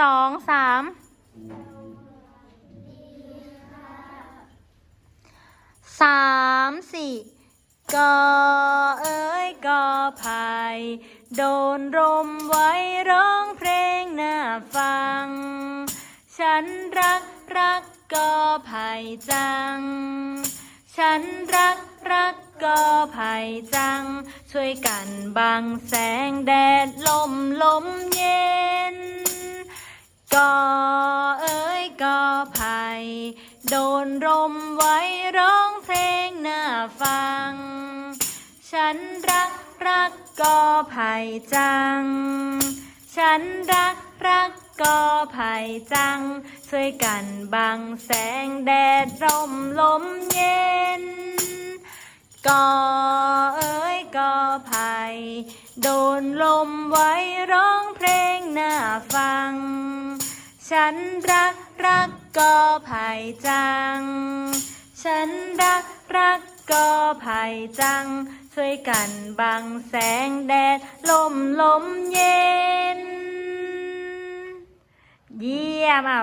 สองสามสามสี่กอเอ้ยกอไผ่โดนรมไว้ร้องเพลงหน้าฟัง ฉันรักรักกอไผ่จัง ฉันรักรักกอไผ่จัง ช่วยกันบังแสงแดดลมลม ก็เอ้ยก็ไผ่โดนรมไว้ร้องเพลงน่าฟัง ฉันรักรักก็ไผ่จัง ฉันรักรักก็ไผ่จัง ช่วยกันบังแสงแดดร่มลมเย็นก็เอ้ยก็ไผ่โดนลมไว้ร้องเพลงน่าฟัง ฉันรักรักก็ไผ่จัง ฉันรักรักก็ไผ่จัง ช่วยกันบังแสงแดดลมลมเย็น เยี่ยมอะ